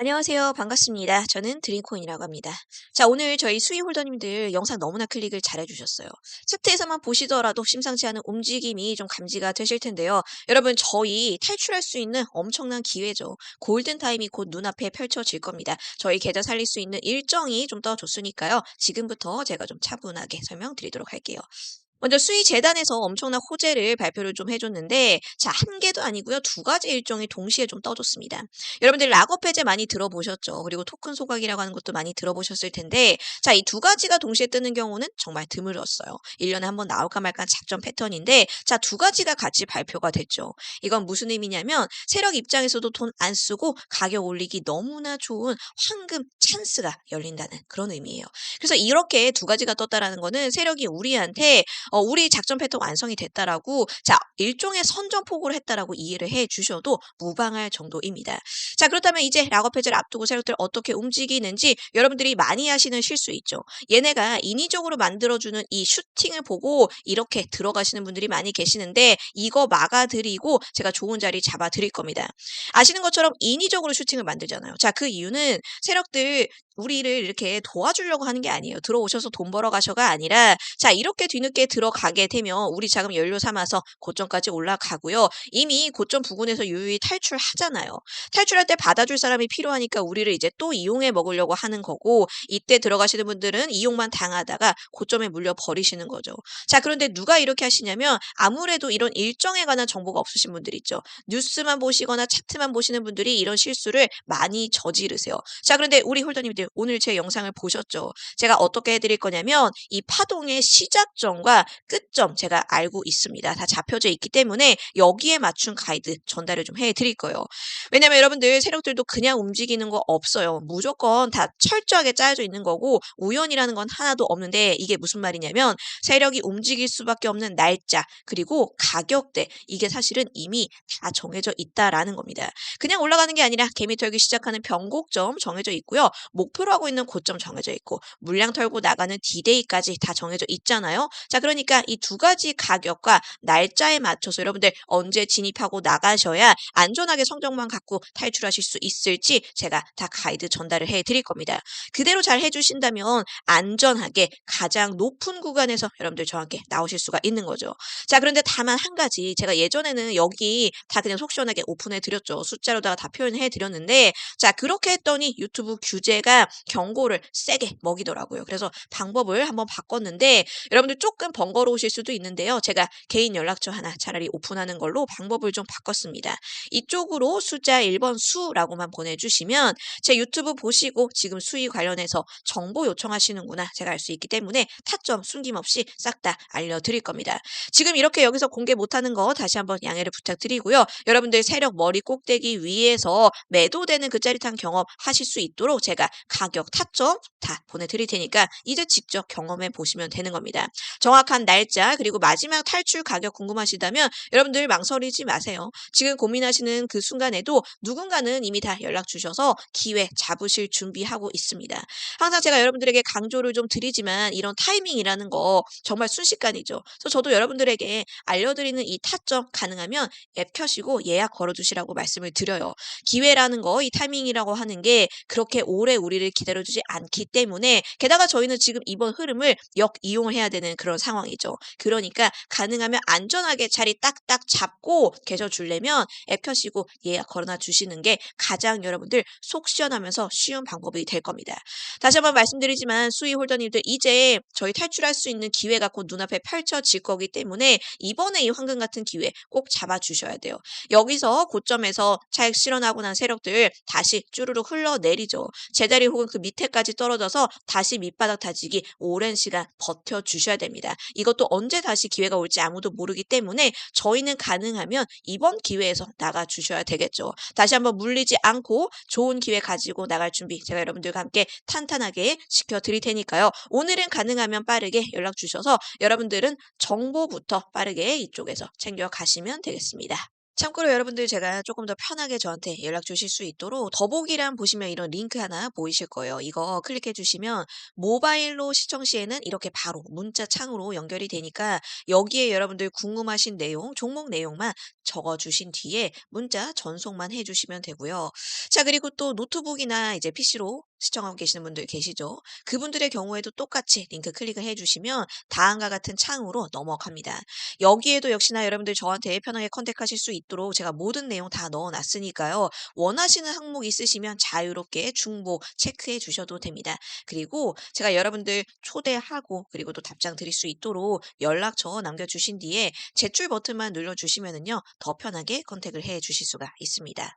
안녕하세요. 반갑습니다. 저는 드림코인이라고 합니다. 자, 오늘 저희 수익 홀더님들 영상 너무나 클릭을 잘 해주셨어요. 차트에서만 보시더라도 심상치 않은 움직임이 좀 감지가 되실 텐데요. 여러분, 저희 탈출할 수 있는 엄청난 기회죠. 골든타임이 곧 눈앞에 펼쳐질 겁니다. 저희 계좌 살릴 수 있는 일정이 좀 떠줬으니까요. 지금부터 제가 좀 차분하게 설명드리도록 할게요. 먼저 수의 재단에서 엄청난 호재를 발표를 좀 해줬는데, 자, 한 개도 아니고요. 두 가지 일정이 동시에 좀 떠줬습니다. 여러분들 락업 해제 많이 들어보셨죠? 그리고 토큰 소각이라고 하는 것도 많이 들어보셨을 텐데, 자, 이 두 가지가 동시에 뜨는 경우는 정말 드물었어요. 1년에 한 번 나올까 말까 작전 패턴인데, 자, 두 가지가 같이 발표가 됐죠. 이건 무슨 의미냐면, 세력 입장에서도 돈 안 쓰고 가격 올리기 너무나 좋은 황금 찬스가 열린다는 그런 의미예요. 그래서 이렇게 두 가지가 떴다라는 거는 세력이 우리한테 어, 우리 작전 패턴 완성이 됐다라고 자 일종의 선전포고를 했다라고 이해를 해 주셔도 무방할 정도입니다. 자 그렇다면 이제 락업 해제를 앞두고 세력들 어떻게 움직이는지 여러분들이 많이 하시는 실수 있죠. 얘네가 인위적으로 만들어주는 이 슈팅을 보고 이렇게 들어가시는 분들이 많이 계시는데 이거 막아드리고 제가 좋은 자리 잡아드릴 겁니다. 아시는 것처럼 인위적으로 슈팅을 만들잖아요. 자 그 이유는 세력들 우리를 이렇게 도와주려고 하는 게 아니에요. 들어오셔서 돈 벌어 가셔가 아니라 자 이렇게 뒤늦게 들어가게 되면 우리 자금 연료 삼아서 고점까지 올라가고요. 이미 고점 부근에서 유유히 탈출하잖아요. 탈출할 때 받아줄 사람이 필요하니까 우리를 이제 또 이용해 먹으려고 하는 거고 이때 들어가시는 분들은 이용만 당하다가 고점에 물려 버리시는 거죠. 자 그런데 누가 이렇게 하시냐면 아무래도 이런 일정에 관한 정보가 없으신 분들 있죠. 뉴스만 보시거나 차트만 보시는 분들이 이런 실수를 많이 저지르세요. 자 그런데 우리 홀더님들 오늘 제 영상을 보셨죠? 제가 어떻게 해드릴 거냐면 이 파동의 시작점과 끝점 제가 알고 있습니다. 다 잡혀져 있기 때문에 여기에 맞춘 가이드 전달을 좀 해드릴 거예요. 왜냐면 여러분들 세력들도 그냥 움직이는 거 없어요. 무조건 다 철저하게 짜여져 있는 거고 우연이라는 건 하나도 없는데 이게 무슨 말이냐면 세력이 움직일 수밖에 없는 날짜 그리고 가격대 이게 사실은 이미 다 정해져 있다라는 겁니다. 그냥 올라가는 게 아니라 개미 털기 시작하는 변곡점 정해져 있고요. 목 표로 하고 있는 고점 정해져 있고 물량 털고 나가는 디데이까지 다 정해져 있잖아요. 자, 그러니까 이 두 가지 가격과 날짜에 맞춰서 여러분들 언제 진입하고 나가셔야 안전하게 성적만 갖고 탈출하실 수 있을지 제가 다 가이드 전달을 해 드릴 겁니다. 그대로 잘 해주신다면 안전하게 가장 높은 구간에서 여러분들 함께 나오실 수가 있는 거죠. 자, 그런데 다만 한 가지 제가 예전에는 여기 다 그냥 속 시원하게 오픈해 드렸죠. 숫자로다가 다 표현해 드렸는데 자, 그렇게 했더니 유튜브 규제가 경고를 세게 먹이더라고요. 그래서 방법을 한번 바꿨는데 여러분들 조금 번거로우실 수도 있는데요. 제가 개인 연락처 하나 차라리 오픈하는 걸로 방법을 좀 바꿨습니다. 이쪽으로 숫자 1번 수라고만 보내주시면 제 유튜브 보시고 지금 수위 관련해서 정보 요청하시는구나 제가 알 수 있기 때문에 타점 숨김없이 싹 다 알려드릴 겁니다. 지금 이렇게 여기서 공개 못하는 거 다시 한번 양해를 부탁드리고요. 여러분들 세력 머리 꼭대기 위에서 매도되는 그 짜릿한 경험 하실 수 있도록 제가 가격, 타점 다 보내드릴 테니까 이제 직접 경험해 보시면 되는 겁니다. 정확한 날짜 그리고 마지막 탈출 가격 궁금하시다면 여러분들 망설이지 마세요. 지금 고민하시는 그 순간에도 누군가는 이미 다 연락 주셔서 기회 잡으실 준비하고 있습니다. 항상 제가 여러분들에게 강조를 좀 드리지만 이런 타이밍이라는 거 정말 순식간이죠. 그래서 저도 여러분들에게 알려드리는 이 타점 가능하면 앱 켜시고 예약 걸어두시라고 말씀을 드려요. 기회라는 거, 이 타이밍이라고 하는 게 그렇게 오래 우리 를 기다려주지 않기 때문에 게다가 저희는 지금 이번 흐름을 역 이용을 해야 되는 그런 상황이죠. 그러니까 가능하면 안전하게 자리 딱딱 잡고 계셔 주려면 앱 켜시고 예약 걸어놔 주시는 게 가장 여러분들 속 시원하면서 쉬운 방법이 될 겁니다. 다시 한번 말씀드리지만 수의 홀더님들 이제 저희 탈출할 수 있는 기회가 곧 눈앞에 펼쳐질 거기 때문에 이번에 이 황금 같은 기회 꼭 잡아 주셔야 돼요. 여기서 고점에서 차익 실현하고 난 세력들 다시 쭈르륵 흘러내리죠. 제자리 혹은 그 밑에까지 떨어져서 다시 밑바닥 다지기 오랜 시간 버텨 주셔야 됩니다. 이것도 언제 다시 기회가 올지 아무도 모르기 때문에 저희는 가능하면 이번 기회에서 나가 주셔야 되겠죠. 다시 한번 물리지 않고 좋은 기회 가지고 나갈 준비 제가 여러분들과 함께 탄탄하게 지켜드릴 테니까요. 오늘은 가능하면 빠르게 연락 주셔서 여러분들은 정보부터 빠르게 이쪽에서 챙겨 가시면 되겠습니다. 참고로 여러분들 제가 조금 더 편하게 저한테 연락 주실 수 있도록 더보기란 보시면 이런 링크 하나 보이실 거예요. 이거 클릭해 주시면 모바일로 시청 시에는 이렇게 바로 문자 창으로 연결이 되니까 여기에 여러분들 궁금하신 내용, 종목 내용만 적어 주신 뒤에 문자 전송만 해 주시면 되고요. 자, 그리고 또 노트북이나 이제 PC로 시청하고 계시는 분들 계시죠? 그분들의 경우에도 똑같이 링크 클릭을 해 주시면 다음과 같은 창으로 넘어갑니다. 여기에도 역시나 여러분들 저한테 편하게 컨택하실 수 있도록 제가 모든 내용 다 넣어 놨으니까요. 원하시는 항목 있으시면 자유롭게 중복 체크해 주셔도 됩니다. 그리고 제가 여러분들 초대하고 그리고 또 답장 드릴 수 있도록 연락처 남겨 주신 뒤에 제출 버튼만 눌러 주시면은요. 더 편하게 컨택을 해 주실 수가 있습니다.